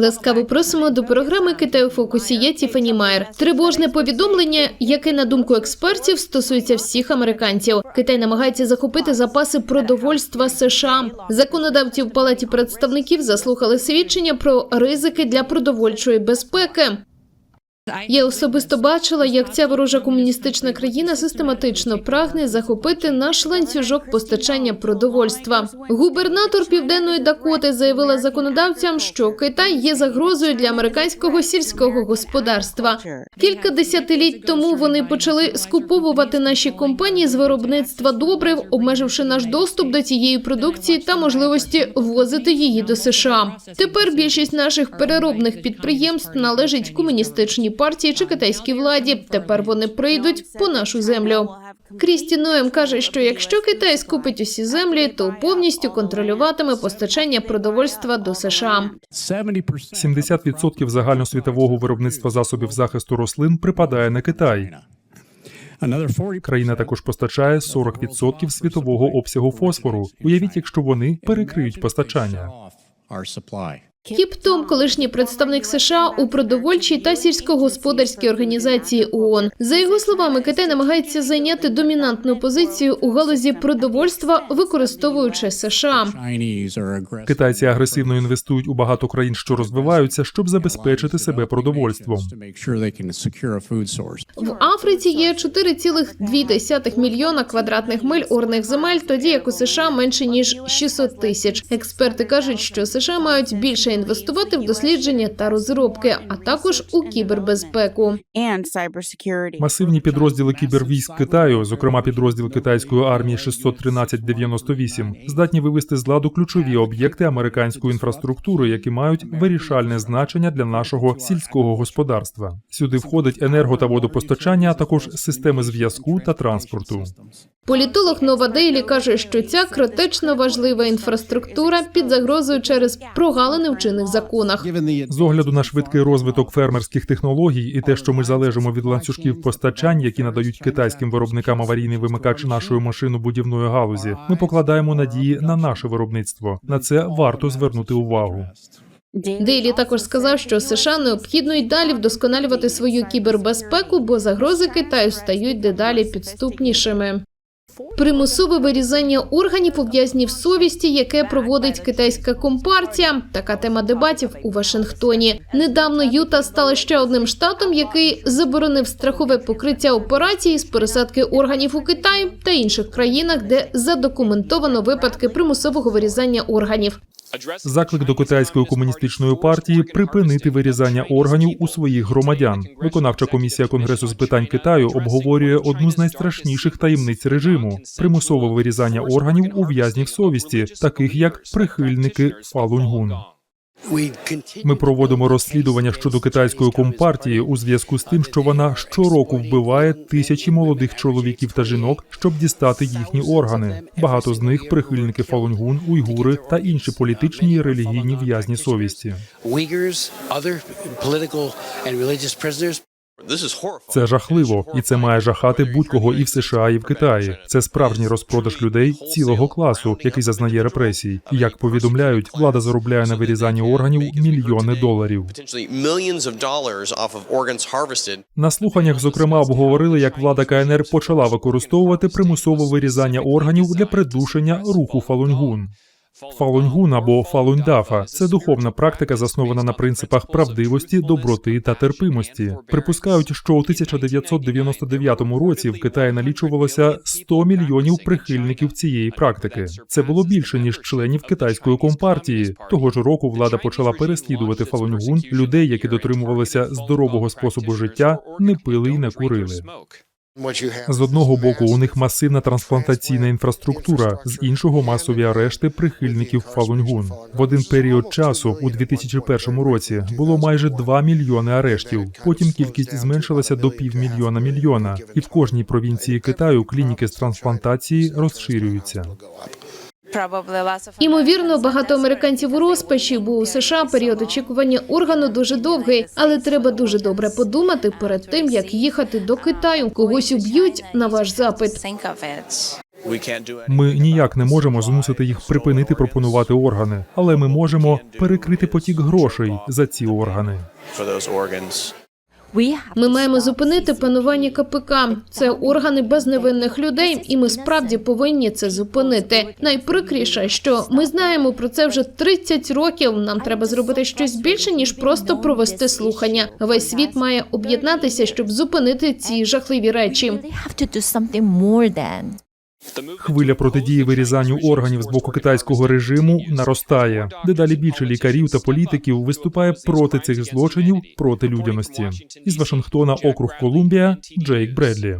Ласкаво просимо до програми Китай у фокусі. Я Тіфані Майер. Тривожне повідомлення, яке на думку експертів стосується всіх американців. Китай намагається захопити запаси продовольства США. Законодавці в палаті представників заслухали свідчення про ризики для продовольчої безпеки. Я особисто бачила, як ця ворожа комуністична країна систематично прагне захопити наш ланцюжок постачання продовольства. Губернатор Південної Дакоти заявила законодавцям, що Китай є загрозою для американського сільського господарства. Кілька десятиліть тому вони почали скуповувати наші компанії з виробництва добрив, обмеживши наш доступ до цієї продукції та можливості ввозити її до США. Тепер більшість наших переробних підприємств належить комуністичній партії чи китайській владі. Тепер вони прийдуть по нашу землю. Крісті Ноєм каже, що якщо Китай скупить усі землі, то повністю контролюватиме постачання продовольства до США. 70% загальносвітового виробництва засобів захисту рослин припадає на Китай. Країна також постачає 40% світового обсягу фосфору. Уявіть, якщо вони перекриють постачання. Кіп Том, колишній представник США у продовольчій та сільськогосподарській організації ООН. За його словами, Китай намагається зайняти домінантну позицію у галузі продовольства, використовуючи США. Китайці агресивно інвестують у багато країн, що розвиваються, щоб забезпечити себе продовольством. В Африці є 4,2 мільйона квадратних миль орних земель, тоді як у США менше ніж 600 тисяч. Експерти кажуть, що США мають більше інвестувати в дослідження та розробки, а також у кібербезпеку. Масивні підрозділи кібервійськ Китаю, зокрема підрозділ китайської армії 613-98, здатні вивести з ладу ключові об'єкти американської інфраструктури, які мають вирішальне значення для нашого сільського господарства. Сюди входить енерго та водопостачання, а також системи зв'язку та транспорту. Політолог Нова Дейлі каже, що ця критично важлива інфраструктура під загрозою через прогалини в чинних законах. З огляду на швидкий розвиток фермерських технологій і те, що ми залежимо від ланцюжків постачань, які надають китайським виробникам аварійний вимикач нашої машинобудівної галузі, ми покладаємо надії на наше виробництво. На це варто звернути увагу. Дейлі також сказав, що США необхідно й далі вдосконалювати свою кібербезпеку, бо загрози Китаю стають дедалі підступнішими. Примусове вирізання органів у в'язнів совісті, яке проводить китайська компартія. Така тема дебатів у Вашингтоні. Недавно Юта стала ще одним штатом, який заборонив страхове покриття операції з пересадки органів у Китаї та інших країнах, де задокументовано випадки примусового вирізання органів. Заклик до китайської комуністичної партії припинити вирізання органів у своїх громадян. Виконавча комісія Конгресу з питань Китаю обговорює одну з найстрашніших таємниць режиму примусове вирізання органів у в'язнів совісті, таких як прихильники Фалуньгун. Ми проводимо розслідування щодо китайської компартії у зв'язку з тим, що вона щороку вбиває тисячі молодих чоловіків та жінок, щоб дістати їхні органи. Багато з них прихильники фалунгун, уйгури та інші політичні і релігійні в'язні совісті. Це жахливо, і це має жахати будь-кого і в США, і в Китаї. Це справжній розпродаж людей цілого класу, який зазнає репресій. І як повідомляють, влада заробляє на вирізанні органів мільйони доларів. На слуханнях, зокрема, обговорили, як влада КНР почала використовувати примусове вирізання органів для придушення руху Фалуньгун. Фалуньгун або Фалуньдафа це духовна практика, заснована на принципах правдивості, доброти та терпимості. Припускають, що у 1999 році в Китаї налічувалося 100 мільйонів прихильників цієї практики. Це було більше ніж членів китайської компартії. Того ж року влада почала переслідувати Фалуньгун, людей, які дотримувалися здорового способу життя, не пили і не курили. З одного боку, у них масивна трансплантаційна інфраструктура, з іншого масові арешти прихильників Фалуньгун. В один період часу, у 2001 році, було майже 2 мільйони арештів. Потім кількість зменшилася до півмільйона мільйона, і в кожній провінції Китаю клініки з трансплантації розширюються. Імовірно, багато американців у розпачі, бо у США період очікування органу дуже довгий, але треба дуже добре подумати перед тим, як їхати до Китаю. Когось уб'ють на ваш запит. Ми ніяк не можемо змусити їх припинити пропонувати органи, але ми можемо перекрити потік грошей за ці органи. Ми маємо зупинити панування КПК. Це органи безневинних людей, і ми справді повинні це зупинити. Найприкріше, що ми знаємо про це вже 30 років. Нам треба зробити щось більше ніж просто провести слухання. Весь світ має об'єднатися, щоб зупинити ці жахливі речі. Хвиля протидії вирізанню органів з боку китайського режиму наростає. Дедалі більше лікарів та політиків виступає проти цих злочинів проти людяності. Із Вашингтона, округ Колумбія, Джейк Бредлі.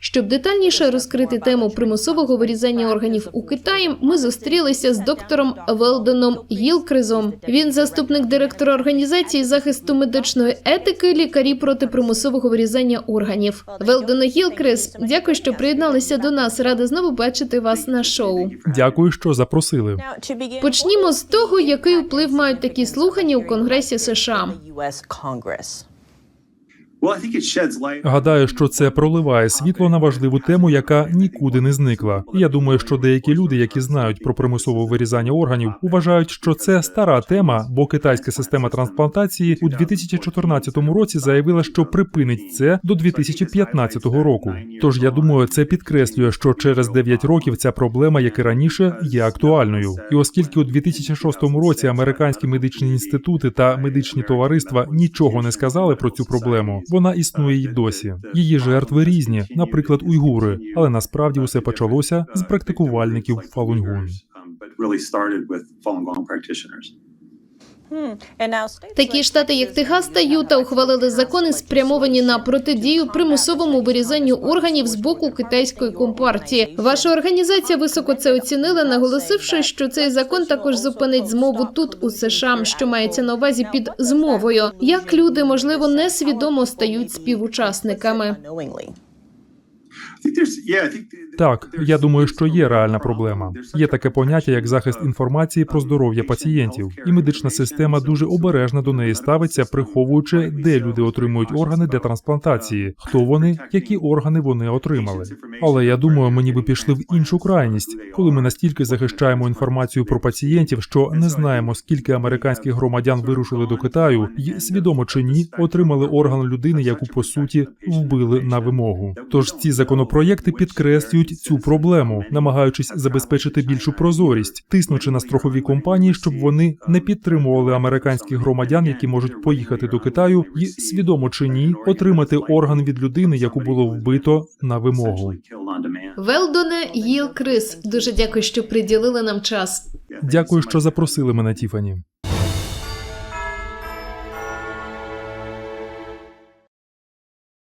Щоб детальніше розкрити тему примусового вирізання органів у Китаї, ми зустрілися з доктором Велденом Гілкризом. Він заступник директора організації захисту медичної етики лікарі проти примусового вирізання органів. Велдене Гілкриз, дякую, що приєдналися до нас. Рада знову бачити вас на шоу. Дякую, що запросили. Почнімо з того, який вплив мають такі слухання у Конгресі США. Гадаю, що це проливає світло на важливу тему, яка нікуди не зникла. Я думаю, що деякі люди, які знають про примусове вирізання органів, вважають, що це стара тема, бо китайська система трансплантації у 2014 році заявила, що припинить це до 2015 року. Тож я думаю, це підкреслює, що через 9 років ця проблема, як і раніше, є актуальною. І оскільки у 2006 році американські медичні інститути та медичні товариства нічого не сказали про цю проблему, вона існує й досі. Її жертви різні, наприклад, уйгури, але насправді усе почалося з практикувальників Фалунгун. Такі штати, як Техас та Юта, ухвалили закони, спрямовані на протидію примусовому вирізанню органів з боку китайської компартії. Ваша організація високо це оцінила, наголосивши, що цей закон також зупинить змову тут у США, що мається на увазі під змовою. Як люди, можливо, несвідомо стають співучасниками. Так, я думаю, що є реальна проблема. Є таке поняття як захист інформації про здоров'я пацієнтів, і медична система дуже обережно до неї ставиться, приховуючи, де люди отримують органи для трансплантації, хто вони, які органи вони отримали. Але я думаю, ми ніби пішли в іншу крайність, коли ми настільки захищаємо інформацію про пацієнтів, що не знаємо, скільки американських громадян вирушили до Китаю, і свідомо чи ні, отримали орган людини, яку по суті вбили на вимогу. Тож ці законопроєкти підкреслюють цю проблему, намагаючись забезпечити більшу прозорість, тиснучи на страхові компанії, щоб вони не підтримували американських громадян, які можуть поїхати до Китаю, і свідомо чи ні, отримати орган від людини, яку було вбито на вимогу. Велдоне Гіл Крис, дуже дякую, що приділили нам час. Дякую, що запросили мене, Тіфані.